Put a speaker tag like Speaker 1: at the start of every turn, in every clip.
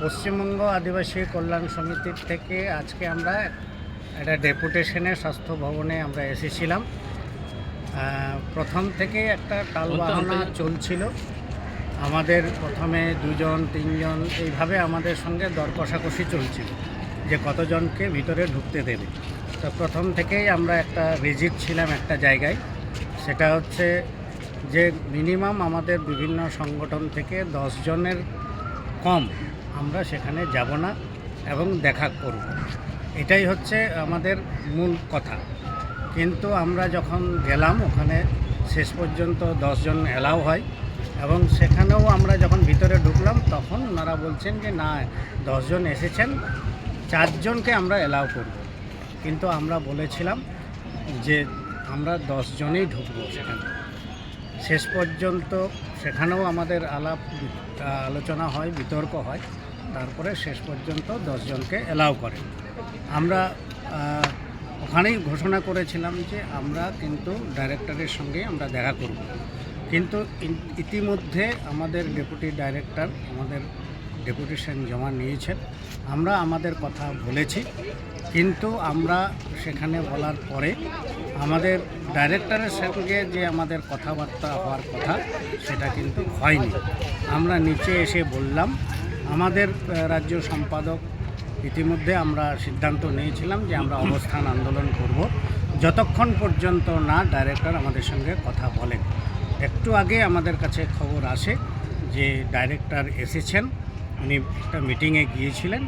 Speaker 1: পশ্চিমবঙ্গ আদিবাসী কল্যাণ সমিতির থেকে আজকে আমরা একটা ডেপুটেশনে স্বাস্থ্য ভবনে আমরা এসেছিলাম। প্রথম থেকে একটা টালবাহানা চলছিল। আমাদের প্রথমে দুজন তিনজন এইভাবে আমাদের সঙ্গে দর কষাকষি চলছিল যে কতজনকে ভিতরে ঢুকতে দেবে। তো প্রথম থেকেই আমরা একটা রিজিট ছিলাম একটা জায়গায়। সেটা হচ্ছে যে মিনিমাম আমাদের বিভিন্ন সংগঠন থেকে দশ জনের কম, আমরা সেখানে যাব না এবং দেখা করব। এটাই হচ্ছে আমাদের মূল কথা। কিন্তু আমরা যখন গেলাম, ওখানে শেষ পর্যন্ত দশজন এলাও হয় এবং সেখানেও আমরা যখন ভিতরে ঢুকলাম, তখন ওনারা বলছেন যে, না দশজন এসেছেন চারজনকে আমরা এলাও করব। কিন্তু আমরা বলেছিলাম যে, আমরা দশজনেই ঢুকবো সেখানে। শেষ পর্যন্ত সেখানেও আমাদের আলাপ আলোচনা হয়, বিতর্ক হয়। তারপরে শেষ পর্যন্ত দশজনকে এলাও করে। আমরা ওখানেই ঘোষণা করেছিলাম যে আমরা কিন্তু ডাইরেক্টরের সঙ্গে আমরা দেখা করব। কিন্তু ইতিমধ্যে আমাদের ডেপুটি ডাইরেক্টর, আমাদের ডেপুটেশন জমা নিয়েছেন। আমরা আমাদের কথা বলেছি। কিন্তু আমরা সেখানে বলার পরে আমাদের ডাইরেক্টরের সঙ্গে যে আমাদের কথাবার্তা হওয়ার কথা, সেটা কিন্তু হয়নি। আমরা নিচে এসে বললাম, আমাদের রাজ্য সম্পাদক ইতিমধ্যে আমরা সিদ্ধান্ত নিয়েছিলাম যে আমরা অবস্থান আন্দোলন করব। যতক্ষণ পর্যন্ত না ডাইরেক্টর আমাদের সঙ্গে কথা বলেন। একটু আগে আমাদের কাছে খবর আসে যে ডাইরেক্টর এসেছেন, উনি একটা মিটিংয়ে গিয়েছিলেন।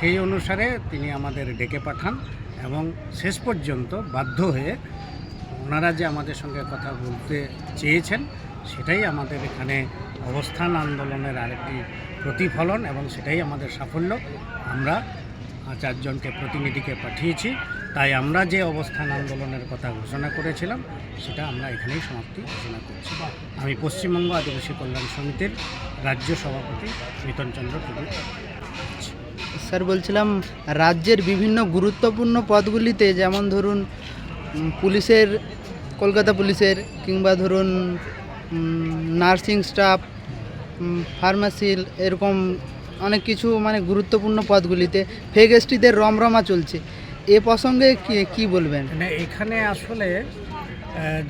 Speaker 1: সেই অনুসারে তিনি আমাদের ডেকে পাঠান। এবং শেষ পর্যন্ত বাধ্য হয়ে ওনারা যে আমাদের সঙ্গে কথা বলতে চেয়েছেন, সেটাই আমাদের এখানে অবস্থান আন্দোলনের আরেকটি প্রতিফলন এবং সেটাই আমাদের সাফল্য। আমরা চারজনকে প্রতিনিধিকে পাঠিয়েছি, তাই আমরা যে অবস্থান আন্দোলনের কথা ঘোষণা করেছিলাম, সেটা আমরা এখানেই সমাপ্তি ঘোষণা করছি। আমি পশ্চিমবঙ্গ আদিবাসী কল্যাণ সমিতির রাজ্য সভাপতি মিতন চন্দ্র টুডু
Speaker 2: স্যার বলছিলাম, রাজ্যের বিভিন্ন গুরুত্বপূর্ণ পদগুলিতে যেমন ধরুন পুলিশের, কলকাতা পুলিশের, কিংবা ধরুন নার্সিং স্টাফ ফার্মাসিল, এরকম অনেক কিছু মানে গুরুত্বপূর্ণ পদগুলিতে ফেক এসটিদের রমরমা চলছে। এ প্রসঙ্গে কি- বলবেন?
Speaker 1: মানে এখানে আসলে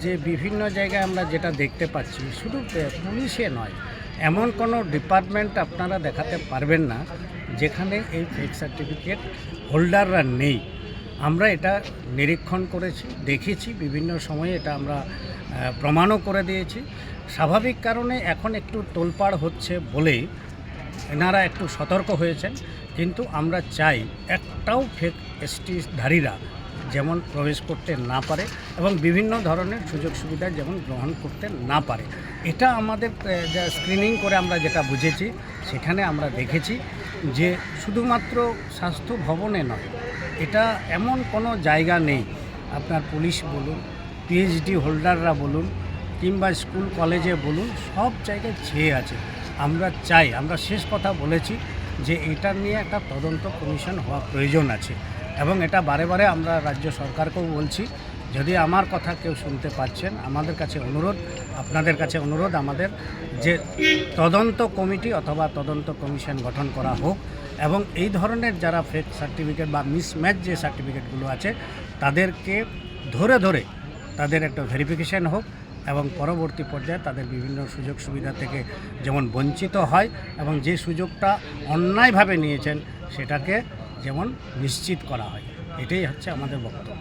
Speaker 1: যে বিভিন্ন জায়গায় আমরা যেটা দেখতে পাচ্ছি, শুধু পুলিশে নয়, এমন কোনো ডিপার্টমেন্ট আপনারা দেখাতে পারবেন না যেখানে এই ফেক সার্টিফিকেট হোল্ডাররা নেই। আমরা এটা নিরীক্ষণ করেছি, দেখেছি, বিভিন্ন সময়ে এটা আমরা প্রমাণও করে দিয়েছি। স্বাভাবিক কারণে এখন একটু তোলপাড় হচ্ছে বলেই এনারা একটু সতর্ক হয়েছেন। কিন্তু আমরা চাই একটাও ফেক এসটি ধারীরা যেমন প্রবেশ করতে না পারে এবং বিভিন্ন ধরনের সুযোগ সুবিধা যেমন গ্রহণ করতে না পারে। এটা আমাদের স্ক্রিনিং করে আমরা যেটা বুঝেছি, সেখানে আমরা দেখেছি। যে শুধুমাত্র স্বাস্থ্য ভবনে নয়, এটা এমন কোনো জায়গা নেই। আপনার পুলিশ বলুন পিএইচডি হোল্ডাররা বলুন, কিংবা স্কুল, কলেজে বলুন, সব জায়গায় ছেয়ে আছে। আমরা চাই, আমরা শেষ কথা বলেছি যে এটা নিয়ে একটা তদন্ত কমিশন হওয়া প্রয়োজন আছে। এবং এটা বারে বারে আমরা রাজ্য সরকারকেও বলছি যদি আমার কথা কেউ শুনতে পাচ্ছেন, আমাদের কাছে অনুরোধ, আপনাদের কাছে অনুরোধ, আমাদের যে তদন্ত কমিটি অথবা তদন্ত কমিশন গঠন করা হোক এবং এই ধরনের যারা ফেক সার্টিফিকেট বা মিসম্যাচ যে সার্টিফিকেটগুলো আছে, তাদেরকে ধরে ধরে তাদের একটা ভেরিফিকেশান হোক এবং পরবর্তী পর্যায়ে তাদের বিভিন্ন সুযোগ সুবিধা থেকে যেমন বঞ্চিত হয় এবং যে সুযোগটা অন্যায়ভাবে নিয়েছেন, সেটাকে যেমন নিশ্চিত করা হয়। এটাই হচ্ছে আমাদের বক্তব্য।